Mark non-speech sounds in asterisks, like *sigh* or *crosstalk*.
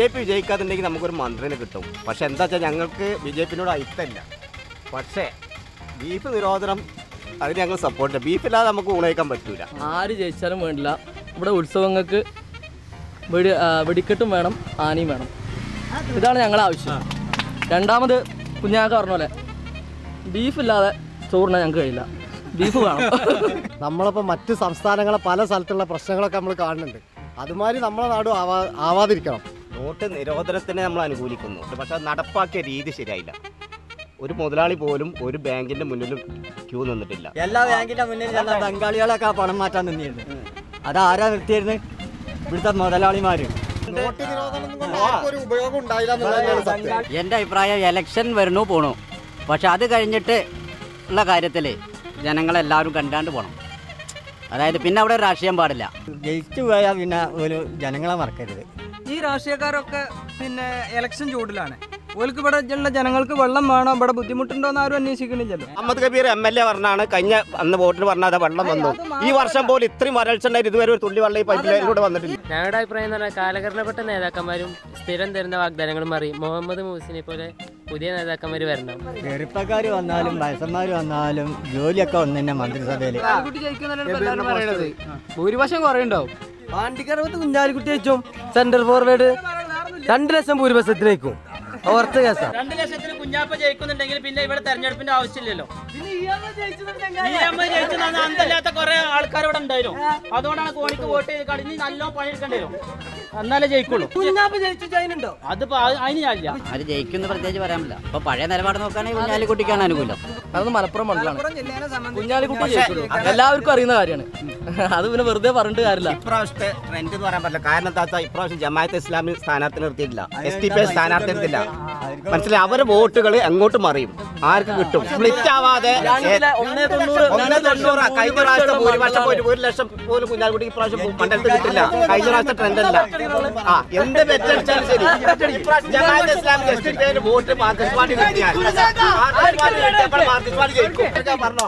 J P വിജയിക്കാതുണ്ടെങ്കിൽ നമുക്കൊരു മന്ത്രിനെ കിട്ടും. പക്ഷെ എന്താ വെച്ചാൽ ഞങ്ങൾക്ക് ബി ജെ പിന്നോട് അയിത്തല്ല. പക്ഷേ ബീഫ് നിരോധനം അതിന് ഞങ്ങൾ സപ്പോർട്ട് ചെയ്യാം. ബീഫില്ലാതെ നമുക്ക് ഊണയിക്കാൻ പറ്റൂല. ആര് ജയിച്ചാലും വേണ്ടില്ല. ഇവിടെ ഉത്സവങ്ങൾക്ക് വെടി വെടിക്കെട്ടും വേണം ആനയും വേണം. ഇതാണ് ഞങ്ങളുടെ ആവശ്യം. രണ്ടാമത് കുഞ്ഞാക്ക പറഞ്ഞ പോലെ ബീഫില്ലാതെ ഇല്ലാതെ ചോറിനാൻ ഞങ്ങൾക്ക് കഴിയില്ല. ബീഫ് വേണം. *laughs* നമ്മളിപ്പോൾ മറ്റ് സംസ്ഥാനങ്ങളെ പല സ്ഥലത്തുള്ള പ്രശ്നങ്ങളൊക്കെ നമ്മൾ കാണുന്നുണ്ട്. അതുമാതിരി നമ്മളെ നാടും ആവാ ആവാതിരിക്കണം. നോട്ട് നിരോധനത്തിനെ നമ്മൾ അനുകൂലിക്കുന്നു. പക്ഷെ അത് നടപ്പാക്കിയ രീതി ശരിയായില്ല. ഒരു മുതലാളി പോലും ഒരു ബാങ്കിന്റെ മുന്നിലും ക്യൂ നിന്നിട്ടില്ല. എല്ലാ ബാങ്കിന്റെ മുന്നിൽ ചെന്ന ബംഗാളികളൊക്കെ ആ പണം മാറ്റാൻ നിന്നിരുന്നു. ആരാ നിർത്തിയിരുന്നു? ഇവിടുത്തെ മുതലാളിമാര്. എന്റെ അഭിപ്രായം എലക്ഷൻ വരണു പോണു? പക്ഷെ അത് കഴിഞ്ഞിട്ട് ഉള്ള കാര്യത്തിൽ ജനങ്ങളെല്ലാവരും കണ്ടാണ്ട് പോകണം അതായത് പിന്നെ അവിടെ ഒരു രാഷ്ട്രീയം പാടില്ല. ജയിച്ചു പോയാൽ പിന്നെ ഒരു ജനങ്ങളെ മറക്കരുത്. ഈ രാഷ്ട്രീയക്കാരൊക്കെ പിന്നെ ഇലക്ഷൻ ചൂടിലാണ്. ഓൽക്ക് ഇവിടെ ഉള്ള ജനങ്ങൾക്ക് വെള്ളം വേണോ? ഇവിടെ ബുദ്ധിമുട്ടുണ്ടോ എന്ന് ആരും അന്വേഷിക്കണില്ലല്ലോ Ahammed Kabir M L A പറഞ്ഞാണ് കഴിഞ്ഞ അന്ന് വോട്ടിന് പറഞ്ഞാൽ വെള്ളം വന്നു. ഈ വർഷം പോലും ഇത്രയും വരൾച്ച ഉണ്ടായിരുന്നു ഇതുവരെ ഒരു തുള്ളി വെള്ളം ഈ പൈപ്പിലൂടെ വന്നിട്ടില്ല. ഞങ്ങളുടെ അഭിപ്രായം എന്ന് പറഞ്ഞാൽ കാലഘട്ടപ്പെട്ട നേതാക്കന്മാരും സ്ഥിരം തരുന്ന വാഗ്ദാനങ്ങളും മാറി. മുഹമ്മദ് മൂസിനെ പോലെ പുതിയ നേതാക്കന്മാർ വരണം. ചെറുപ്പക്കാർ വന്നാലും വയസ്സന്മാർ വന്നാലും ജോലിയൊക്കെ ഒന്ന് തന്നെ മന്ത്രിസഭയിൽ ഭൂരിപക്ഷം കുറയുണ്ടാവും. പാണ്ടിക്കറവത്ത് കുഞ്ഞാലിക്കുട്ടി വെച്ചും സെന്റർ ഫോർവേഡ് രണ്ട് ലക്ഷം ഭൂരിപക്ഷത്തിലേക്കും. ഓർത്ത കേസാ. രണ്ട് ലക്ഷത്തിന് കുഞ്ഞാപ്പ ജയിക്കുന്നുണ്ടെങ്കിൽ പിന്നെ ഇവിടെ തെരഞ്ഞെടുപ്പിന്റെ ആവശ്യമില്ലല്ലോ. അന്തല്ലാത്ത കുറെ ആൾക്കാർ ഇവിടെ ഉണ്ടായിരുന്നു. അതുകൊണ്ടാണ് കോണിക്ക് വോട്ട് ചെയ്ത് കടിഞ്ഞ് നല്ലോണം പണിയെടുക്കേണ്ടി വരും. എന്നാലേ ജയിക്കുള്ളൂ. അതിപ്പോ അത് അതിന് ഞാനില്ല അത് ജയിക്കുന്ന പ്രത്യേകിച്ച് പറയാൻ പറ്റില്ല. അപ്പൊ പഴയ നിലപാട് നോക്കുകയാണെങ്കിൽ കുഞ്ഞാലിക്കുട്ടിക്കാണ് അനുകൂലം. അത് മലപ്പുറം മണ്ഡലമാണ് കുഞ്ഞാലിക്കുട്ടി എല്ലാവർക്കും അറിയുന്ന കാര്യമാണ്. അത് പിന്നെ വെറുതെ പറഞ്ഞിട്ട് കാര്യമില്ല. ഇപ്രാവശ്യത്തെ ട്രെൻഡ് എന്ന് പറയാൻ പറ്റില്ല. കാരണം എന്താ ഇപ്രാവശ്യം ജമാഅത്ത് ഇസ്ലാമി സ്ഥാനാർത്ഥി നിർത്തിയിട്ടില്ല. എസ് ടി പി സ്ഥാനാർത്ഥി നിർത്തില്ല മനസ്സിലായി. അവരെ വോട്ടുകൾ എങ്ങോട്ട് മറിയും. ആർക്ക് കിട്ടും? സ്പ്ലിറ്റ് ആവാതെ ഒന്നേ തൊണ്ണൂറ് കഴിഞ്ഞ പ്രാവശ്യത്തെ ഭൂരിപക്ഷം പോയിട്ട് ഒരു ലക്ഷം പോലും കുഞ്ഞാൽക്കുട്ടി ഇപ്രാവശ്യം മണ്ഡലത്തിൽ കിട്ടില്ല. കഴിഞ്ഞ പ്രാവശ്യത്തെ ട്രെൻഡ് അല്ല. ആ എന്ത് ബെറ്റടിച്ചാലും ശരി? Jamaat T P vote Marxist party കിട്ടിയാൽ മാർക്സിസ്റ്റ് പാർട്ടി ജയിക്കും. പറഞ്ഞോ?